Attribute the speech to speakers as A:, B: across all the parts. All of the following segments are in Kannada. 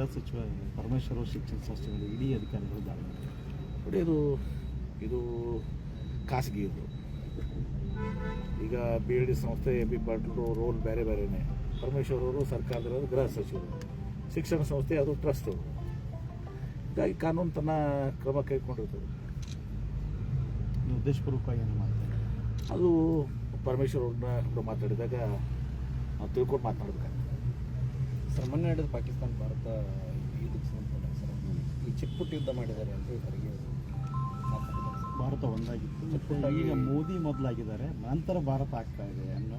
A: ಗೃಹ ಸಚಿವ ಪರಮೇಶ್ವರ ಅವರು ಶಿಕ್ಷಣ ಸಂಸ್ಥೆಗಳು ಇಡೀ ಅಧಿಕಾರಿಗಳು ದಾಳಿ
B: ಇದು ಇದು ಖಾಸಗಿ ಇದು. ಈಗ ಬಿ ಎಲ್ ಡಿ ಸಂಸ್ಥೆ ಎ ಬಿ ಪಾಟೀಲ್ ರೋಲ್ ಬೇರೆ ಬೇರೆನೇ. ಪರಮೇಶ್ವರ್ ಅವರು ಸರ್ಕಾರದವರು ಗೃಹ ಸಚಿವರು. ಶಿಕ್ಷಣ ಸಂಸ್ಥೆ ಅದು ಟ್ರಸ್ಟು ಹೀಗಾಗಿ ಕಾನೂನು ತನ್ನ ಕ್ರಮ ಕೈಗೊಂಡಿರ್ತದೆ.
A: ಉದ್ದೇಶಪೂರ್ವಕವಾಗಿ ಏನು ಮಾಡ್ತಾರೆ?
B: ಅದು ಪರಮೇಶ್ವರ್ ಅವ್ರನ್ನ ಕೂಡ ಮಾತಾಡಿದಾಗ ನಾವು ತಿಳ್ಕೊಂಡು ಮಾತನಾಡ್ಬೇಕಾಗ್ತದೆ
C: ಸರ್ ಮೊನ್ನೆ ನಡೆದ ಪಾಕಿಸ್ತಾನ ಭಾರತ ಇದಕ್ಕೆ ಸಂಬಂಧಪಟ್ಟ ಸರ್. ಈ ಚಿಕ್ಕಪುಟ್ಟ ಯುದ್ಧ ಮಾಡಿದ್ದಾರೆ ಅಂತ ಸರ್.
A: ಭಾರತ ಒಂದಾಗಿತ್ತು. ಮತ್ತು ಈಗ ಮೋದಿ ಮೊದಲಾಗಿದ್ದಾರೆ. ನಂತರ ಭಾರತ ಆಗ್ತಾ ಇದೆ ಅನ್ನೋ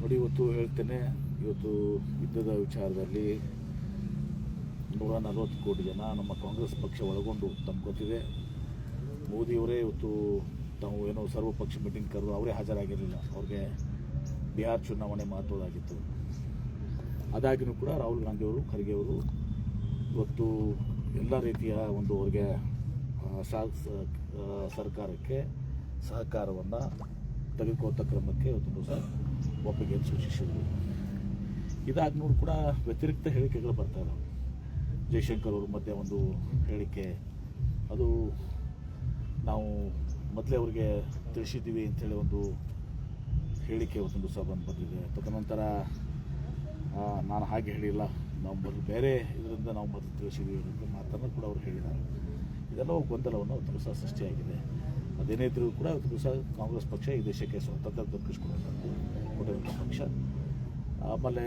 B: ನೋಡಿ ಇವತ್ತು ಹೇಳ್ತೇನೆ ಇವತ್ತು ಯುದ್ಧದ ವಿಚಾರದಲ್ಲಿ ನೂರ ನಲವತ್ತು ಕೋಟಿ ಜನ ನಮ್ಮ ಕಾಂಗ್ರೆಸ್ ಪಕ್ಷ ಒಳಗೊಂಡು ತಮ್ಗೆ ಗೊತ್ತಿದೆ. ಮೋದಿಯವರೇ ಇವತ್ತು ತಾವು ಏನೋ ಸರ್ವಪಕ್ಷ ಮೀಟಿಂಗ್ ಕರೆದು ಅವರೇ ಹಾಜರಾಗಿರಲಿಲ್ಲ. ಅವ್ರಿಗೆ ಬಿಹಾರ್ ಚುನಾವಣೆ ಮಹತ್ವದಾಗಿತ್ತು. ಅದಾಗಿನೂ ಕೂಡ ರಾಹುಲ್ ಗಾಂಧಿಯವರು ಖರ್ಗೆ ಅವರು ಇವತ್ತು ಎಲ್ಲ ರೀತಿಯ ಒಂದು ಅವ್ರಿಗೆ ಸರ್ಕಾರಕ್ಕೆ ಸಹಕಾರವನ್ನು ತೆಗೆದುಕೊಳ್ತ ಕ್ರಮಕ್ಕೆ ಇವತ್ತು ಸಹ ಒಪ್ಪಿಗೆ ಸೂಚಿಸಿದರು. ಇದಾದ್ಮೇಲೆ ಕೂಡ ವ್ಯತಿರಿಕ್ತ ಹೇಳಿಕೆಗಳು ಬರ್ತಾ ಇದ್ದಾವೆ ಜಯಶಂಕರ್ ಅವರು ಮಧ್ಯೆ ಒಂದು ಹೇಳಿಕೆ. ಅದು ನಾವು ಮೊದಲೇ ಅವರಿಗೆ ತಿಳಿಸಿದ್ದೀವಿ ಅಂಥೇಳಿ ಒಂದು ಹೇಳಿಕೆ ಇವತ್ತೊಂದು ಸಹ ಬಂದು ಬಂದಿದೆ. ತದನಂತರ ನಾನು ಹಾಗೆ ಹೇಳಿಲ್ಲ. ನಾವು ಮೊದಲು ಬೇರೆ ಇದರಿಂದ ನಾವು ಮೊದಲು ತಿಳಿಸಿದ್ದೀವಿ ಅನ್ನೋದು ಮಾತನ್ನು ಕೂಡ ಅವರು ಹೇಳಿದ್ದಾರೆ. ಇದೆಲ್ಲ ಗೊಂದಲವನ್ನು ದಿವಸ ಸೃಷ್ಟಿಯಾಗಿದೆ. ಅದೇನೇ ಇದ್ರೂ ಕೂಡ ದಿವಸ ಕಾಂಗ್ರೆಸ್ ಪಕ್ಷ ಈ ದೇಶಕ್ಕೆ ಸ್ವಾತಂತ್ರ್ಯ ದಕ್ಕಿಸ್ಕೊಡುವಂಥದ್ದು ಕೊಟ್ಟಿರುವಂಥ ಪಕ್ಷ. ಆಮೇಲೆ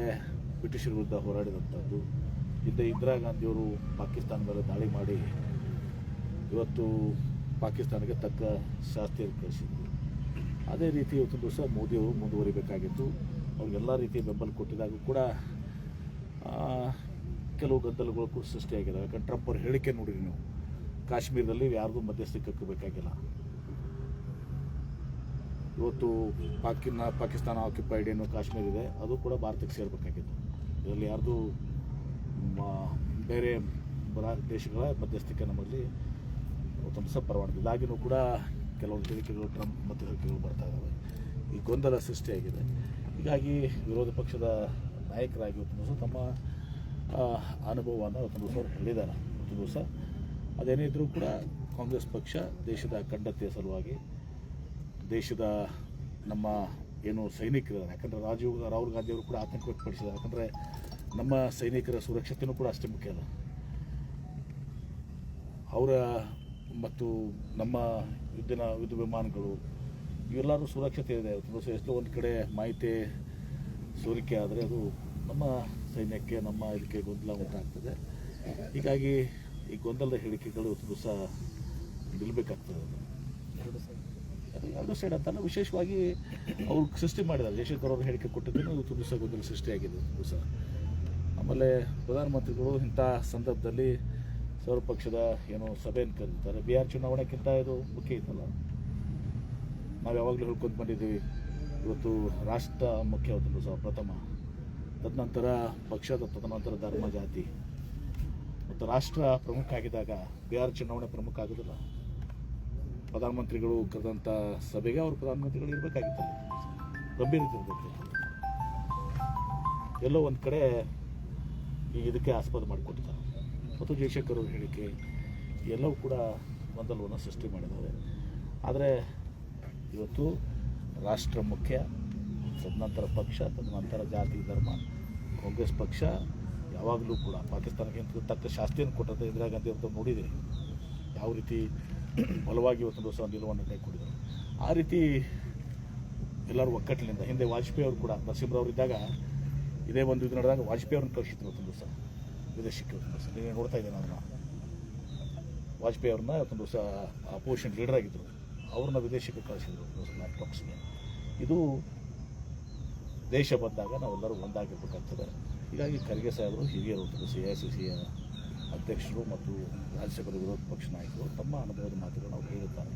B: ಬ್ರಿಟಿಷರ ವಿರುದ್ಧ ಹೋರಾಡಿದಂಥದ್ದು. ಹಿಂದೆ ಇಂದಿರಾ ಗಾಂಧಿಯವರು ಪಾಕಿಸ್ತಾನ ಮೇಲೆ ದಾಳಿ ಮಾಡಿ ಇವತ್ತು ಪಾಕಿಸ್ತಾನಕ್ಕೆ ತಕ್ಕ ಶಾಸ್ತಿಯನ್ನು ಕಳಿಸಿದ್ರು. ಅದೇ ರೀತಿ ಇವತ್ತು ದಿವಸ ಮೋದಿಯವರು ಮುಂದುವರಿಬೇಕಾಗಿತ್ತು. ಅವ್ರಿಗೆಲ್ಲ ರೀತಿಯ ಬೆಂಬಲ ಕೊಟ್ಟಿದಾಗ ಕೂಡ ಕೆಲವು ಗದ್ದಲಗಳು ಸೃಷ್ಟಿಯಾಗಿದ್ದಾವೆ ಯಾಕಂದ್ರೆ ಟ್ರಂಪ್ ಅವ್ರ ಹೇಳಿಕೆ ನೋಡಿರಿ ನೀವು. ಕಾಶ್ಮೀರದಲ್ಲಿ ಯಾರಿಗೂ ಮಧ್ಯಸ್ಥಿಕೆ ಬೇಕಾಗಿಲ್ಲ ಇವತ್ತು ಪಾಕಿನ, ಪಾಕಿಸ್ತಾನ ಆಕ್ಯುಪೈಡ್ ಏನು ಕಾಶ್ಮೀರ ಇದೆ. ಅದು ಕೂಡ ಭಾರತಕ್ಕೆ ಸೇರಬೇಕಾಗಿತ್ತು. ಇದರಲ್ಲಿ ಯಾರ್ದು ಬೇರೆ ಬರ, ದೇಶಗಳ ಮಧ್ಯಸ್ಥಿಕೆ ನಮ್ಮಲ್ಲಿ ತಮ್ಮ ಪರವಾನಗಿ ಇದಾಗಿನೂ ಕೂಡ ಕೆಲವೊಂದು ಹೇಳಿಕೆಗಳು ಟ್ರಂಪ್ ಮತ್ತು ಹೇಳಿಕೆಗಳು ಬರ್ತಾ ಇದ್ದಾವೆ ಈ ಗೊಂದಲ ಸೃಷ್ಟಿಯಾಗಿದೆ. ಹೀಗಾಗಿ ವಿರೋಧ ಪಕ್ಷದ ನಾಯಕರಾಗಿ ದಿವಸ ತಮ್ಮ ಅನುಭವವನ್ನು ಒಂದು ದಿವಸ ಅವ್ರು ಹೇಳಿದ್ದಾರೆ. ಇವತ್ತು ದಿವಸ ಅದೇನೇ ಇದ್ದರೂ ಕೂಡ ಕಾಂಗ್ರೆಸ್ ಪಕ್ಷ ದೇಶದ ಅಖಂಡತೆಯ ಸಲುವಾಗಿ ದೇಶದ ನಮ್ಮ ಏನು ಸೈನಿಕರಿದ್ದಾರೆ, ಯಾಕಂದರೆ ರಾಜೀವ್ ರಾಹುಲ್ ಗಾಂಧಿಯವರು ಕೂಡ ಆತಂಕ ವ್ಯಕ್ತಪಡಿಸಿದ್ದಾರೆ. ಯಾಕಂದರೆ ನಮ್ಮ ಸೈನಿಕರ ಸುರಕ್ಷತೆಯೂ ಕೂಡ ಅಷ್ಟೇ ಮುಖ್ಯ ಅಲ್ಲ. ಅವರ ಮತ್ತು ನಮ್ಮ ಯುದ್ಧನ, ಯುದ್ಧ ವಿಮಾನಗಳು ಇವೆಲ್ಲರೂ ಸುರಕ್ಷತೆ ಇದೆ. ಅದು ಎಷ್ಟೋ ಒಂದು ಕಡೆ ಮಾಹಿತಿ ಸೋರಿಕೆ ಆದರೆ ಅದು ನಮ್ಮ ಸೈನ್ಯಕ್ಕೆ ನಮ್ಮ ಇದಕ್ಕೆ ಗೊಂದಲ ಉಂಟಾಗ್ತದೆ. ಹೀಗಾಗಿ ಈ ಗೊಂದಲದ ಹೇಳಿಕೆಗಳು ತುಂಬ ದಿವಸ ನಿಲ್ಲಬೇಕಾಗ್ತದೆ ಅದು.
C: ಎರಡು
B: ಸೈಡ್ ಅಂತಲ್ಲ ವಿಶೇಷವಾಗಿ ಅವ್ರು ಸೃಷ್ಟಿ ಮಾಡಿದ್ದಾರೆ. ಜಯಶಂಕರ್ ಅವರು ಹೇಳಿಕೆ ಕೊಟ್ಟಿದ್ದೇನೆ ಇವತ್ತು ದಿವಸ ಗೊಂದಲ ಸೃಷ್ಟಿಯಾಗಿದೆ ತುಂಬ ದಿವಸ. ಆಮೇಲೆ ಪ್ರಧಾನಮಂತ್ರಿಗಳು ಇಂಥ ಸಂದರ್ಭದಲ್ಲಿ ಸರ್ವಪಕ್ಷದ ಏನು ಸಭೆಯನ್ನು ಕರೀತಾರೆ. ಬಿಹಾರ್ ಚುನಾವಣೆಗಿಂತ ಇದು ಮುಖ್ಯ ಇತ್ತಲ್ಲ. ನಾವು ಯಾವಾಗಲೂ ಹೇಳ್ಕೊಂಡು ಬಂದಿದ್ದೀವಿ. ಇವತ್ತು ರಾಷ್ಟ್ರ ಮುಖ್ಯ ಸಹ ಪ್ರಥಮ. ತದನಂತರ ಪಕ್ಷದ ತದನಂತರ ಧರ್ಮ ಜಾತಿ. ಮತ್ತು ರಾಷ್ಟ್ರ ಪ್ರಮುಖ ಆಗಿದ್ದಾಗ ಬಿಹಾರ್ ಚುನಾವಣೆ ಪ್ರಮುಖ ಆಗೋದಿಲ್ಲ. ಪ್ರಧಾನಮಂತ್ರಿಗಳು ಕರೆದಂಥ ಸಭೆಗೆ ಅವರು ಪ್ರಧಾನಮಂತ್ರಿಗಳು ಇರಬೇಕಾಗಿತ್ತು. ಗಂಭೀರತೆ ಎಲ್ಲೋ ಒಂದು ಕಡೆ ಈ ಇದಕ್ಕೆ ಆಸ್ಪದ ಮಾಡಿಕೊಟ್ಟಿದ್ದಾರೆ ಮತ್ತು ಜಯಶಂಕರ್ ಅವ್ರ ಹೇಳಿಕೆ ಎಲ್ಲವೂ ಕೂಡ ಗೊಂದಲವನ್ನು ಸೃಷ್ಟಿ ಮಾಡಿದ್ದಾರೆ. ಆದರೆ ಇವತ್ತು ರಾಷ್ಟ್ರ ಮುಖ್ಯ ತದನಂತರ ಪಕ್ಷ, ತದನಂತರ ಜಾತಿ, ಧರ್ಮ, ಕಾಂಗ್ರೆಸ್ ಪಕ್ಷ ಯಾವಾಗಲೂ ಕೂಡ ಪಾಕಿಸ್ತಾನಕ್ಕೆ ತಕ್ಕ ಶಾಸ್ತಿಯನ್ನು ಕೊಟ್ಟಂತ ಇಂದಿರಾ ಗಾಂಧಿ ಅವ್ರದ್ದು ನೋಡಿದ್ದೀರಿ. ಯಾವ ರೀತಿ ಬಲವಾಗಿ ಇವತ್ತು ದಿವಸ ನಿಲುವನ್ನು ಕೈಗೊಂಡಿದ್ದಾರೆ ಆ ರೀತಿ ಎಲ್ಲರೂ ಒಕ್ಕಟ್ಟಿನಿಂದ ಹಿಂದೆ ವಾಜಪೇಯಿ ಅವರು ಕೂಡ ನರಸಿಂಹರವ್ರು ಇದ್ದಾಗ ಇದೇ ಒಂದು ಇದು ನಡೆದಾಗ ವಾಜಪೇಯಿ ಅವ್ರನ್ನ ಕಳಿಸಿದ್ರು ಇವತ್ತು ದಿವಸ ವಿದೇಶಕ್ಕೆ ಇವತ್ತು ದಿವಸ ನೋಡ್ತಾ ಇದ್ದೇನೆ ಅದನ್ನು? ವಾಜಪೇಯಿ ಅವ್ರನ್ನ ಇವತ್ತೊಂದು ದಿವಸ ಅಪೋಸಿಷನ್ ಲೀಡರ್ ಆಗಿದ್ದರು ಅವ್ರನ್ನ ವಿದೇಶಕ್ಕೆ ಕಳಿಸಿದ್ರು ಲ್ಯಾಪ್ಟಾಪ್ಸ್ಗೆ ಇದು ದೇಶ ಬಂದಾಗ ನಾವೆಲ್ಲರೂ ಒಂದಾಗಿರ್ಬೇಕಾಗ್ತದೆ. ಹೀಗಾಗಿ ಖರ್ಗೆ ಸಾಹೇಬರು, ಹಿರಿಯರು ಸಿ ಐ ಸಿ ಸಿ ಅಧ್ಯಕ್ಷರು ಮತ್ತು ರಾಜ್ಯಸಭೆಯ ವಿರೋಧ ಪಕ್ಷ ನಾಯಕರು ತಮ್ಮ ಅನುಭವದ ಮಾತುಗಳನ್ನು ಅವರು ಸರ್